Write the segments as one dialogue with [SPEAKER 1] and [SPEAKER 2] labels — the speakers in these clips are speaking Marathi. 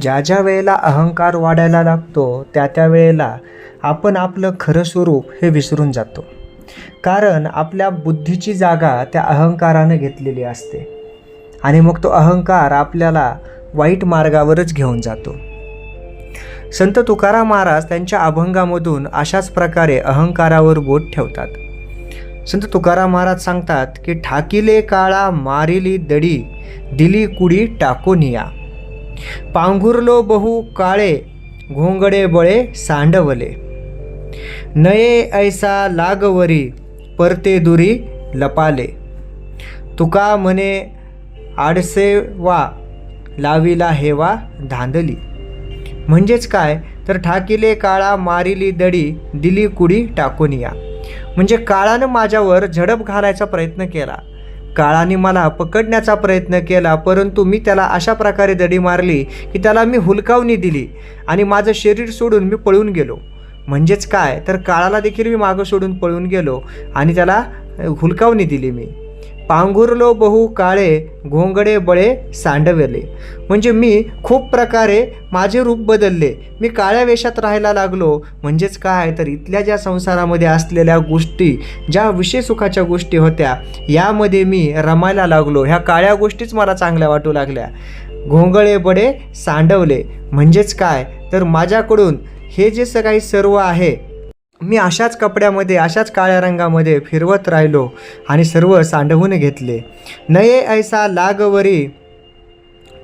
[SPEAKER 1] ज्या ज्या वेळेला अहंकार वाढायला लागतो त्या त्या वेळेला आपण आपलं खरं स्वरूप हे विसरून जातो. कारण आपल्या बुद्धीची जागा त्या अहंकारानं घेतलेली असते. आणि मग तो अहंकार आपल्याला वाईट मार्गावरच घेऊन जातो. संत तुकाराम महाराज त्यांच्या अभंगामधून अशाच प्रकारे अहंकारावर बोट ठेवतात. संत तुकाराम महाराज सांगतात की ठाकिले काळा मारिली दडी दिली कुडी टाकोनिया. पांघुरलो बहु काळे घोंगडे बळे सांडवले. नये ऐसा लागवरी परते दुरी लपाले. तुका म्हणे आडसे वा लाविला हेवा धांदली. म्हणजेच काय? तर ठाकिले काळा मारिली दडी दिली कुडी टाकून या. म्हणजे काळानं माझ्यावर झडप घालायचा प्रयत्न केला. काळाने मला पकडण्याचा प्रयत्न केला परंतु मी त्याला अशा प्रकारे दडी मारली की त्याला मी हुलकावणी दिली आणि माझं शरीर सोडून मी पळून गेलो. म्हणजेच काय? तर काळाला देखील मी मागं सोडून पळून गेलो आणि त्याला हुलकावणी दिली मी. पांघुरलो बहु काळे घोंगडे बळे सांडवले. म्हणजे मी खूप प्रकारे माझे रूप बदलले. मी काळ्या वेशात राहायला लागलो. म्हणजेच काय? तर इथल्या ज्या संसारामध्ये असलेल्या गोष्टी ज्या विषय सुखाच्या गोष्टी होत्या यामध्ये मी रमायला लागलो. ह्या काळ्या गोष्टीच मला चांगल्या वाटू लागल्या. घोंगळे बडे सांडवले. म्हणजेच काय? तर माझ्याकडून हे जे स काही सर्व आहे मी अशाच कपड्यामध्ये अशाच काळ्या रंगामध्ये फिरवत राहिलो आणि सर्व सांडवून घेतले. नये ऐसा लागवरी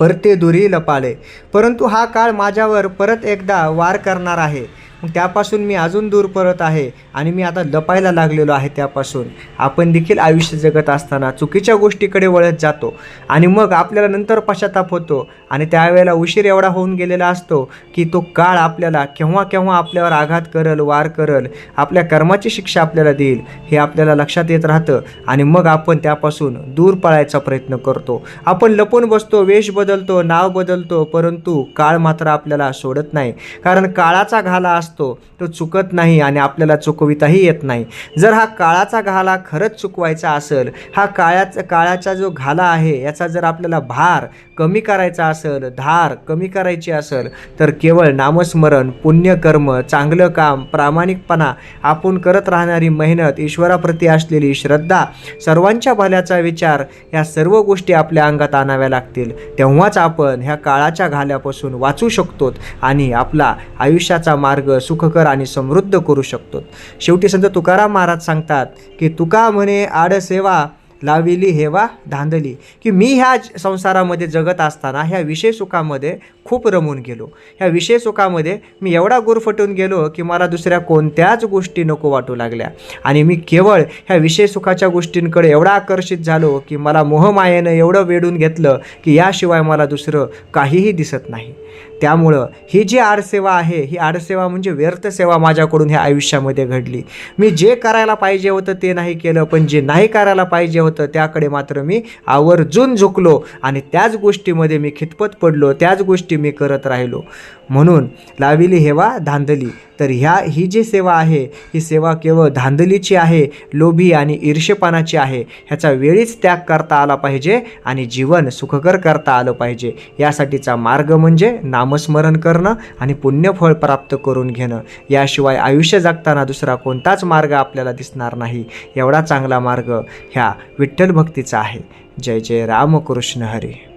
[SPEAKER 1] परते दुरी लपाले परंतु हा काळ माझ्यावर परत एकदा वार करणार आहे. मग त्यापासून मी अजून दूर परत आहे आणि मी आता लपायला लागलेलो आहे त्यापासून. आपण देखील आयुष्य जगत असताना चुकीच्या गोष्टीकडे वळत जातो आणि मग आपल्याला नंतर पश्चाताप होतो आणि त्यावेळेला उशीर एवढा होऊन गेलेला असतो की तो काळ आपल्याला केव्हा केव्हा आपल्यावर आघात करल वार करल आपल्या कर्माची शिक्षा आपल्याला देईल हे आपल्याला लक्षात येत राहतं आणि मग आपण त्यापासून दूर पळायचा प्रयत्न करतो. आपण लपून बसतो वेश बदलतो नाव बदलतो परंतु काळ मात्र आपल्याला सोडत नाही. कारण काळाचा घाला असतो तो चुकत नाही आणि आपल्याला चुकविताही येत नाही. जर हा काळाचा घाला खरंच चुकवायचा असेल हा काळाचा काळाचा जो घाला आहे याचा जर आपल्याला भार कमी करायचा असेल धार कमी करायची असेल तर केवळ नामस्मरण पुण्यकर्म चांगलं काम प्रामाणिकपणा आपण करत राहणारी मेहनत ईश्वराप्रती असलेली श्रद्धा सर्वांच्या भल्याचा विचार या सर्व गोष्टी आपल्या अंगात आणाव्या लागतील. तेव्हाच आपण ह्या काळाच्या घाल्यापासून वाचू शकतो आणि आपला आयुष्याचा मार्ग सुखकर आणि समृद्ध करू शकतो. शेवटी संत तुकाराम महाराज सांगतात की तुका म्हणे आडसेवा लाविली हेवा धांदली. की मी ह्या संसारामध्ये जगत असताना ह्या विषय सुखामध्ये खूप रमून गेलो. ह्या विषय सुखामध्ये मी एवढा गुरफटून गेलो की मला दुसऱ्या कोणत्याच गोष्टी नको वाटू लागल्या. आणि मी केवळ ह्या विषय सुखाच्या गोष्टींकडे एवढा आकर्षित झालो की मला मोहमायेनं एवढं वेढून घेतलं की याशिवाय मला दुसरं काहीही दिसत नाही. त्यामुळं ही जी आडसेवा आहे ही आडसेवा म्हणजे व्यर्थ सेवा माझ्याकडून ह्या आयुष्यामध्ये घडली. मी जे करायला पाहिजे होतं ते नाही केलं पण जे नाही करायला पाहिजे होतं त्याकडे मात्र मी आवर्जून झुकलो आणि त्याच गोष्टीमध्ये मी खितपत पडलो त्याच गोष्टी मी करत राहिलो. म्हणून लाविली हेवा धांदली. तर ह्या ही जी सेवा आहे ही सेवा केवळ धांदलीची आहे लोभी आणि ईर्ष्यपणाची आहे. ह्याचा वेळीच त्याग करता आला पाहिजे आणि जीवन सुखकर करता आलं पाहिजे. यासाठीचा मार्ग म्हणजे नामस्मरण करणं आणि पुण्यफळ प्राप्त करून घेणं. याशिवाय आयुष्य जगताना दुसरा कोणताच मार्ग आपल्याला दिसणार नाही. एवढा चांगला मार्ग ह्या विठ्ठल भक्तीचा आहे. जय जय रामकृष्ण हरी.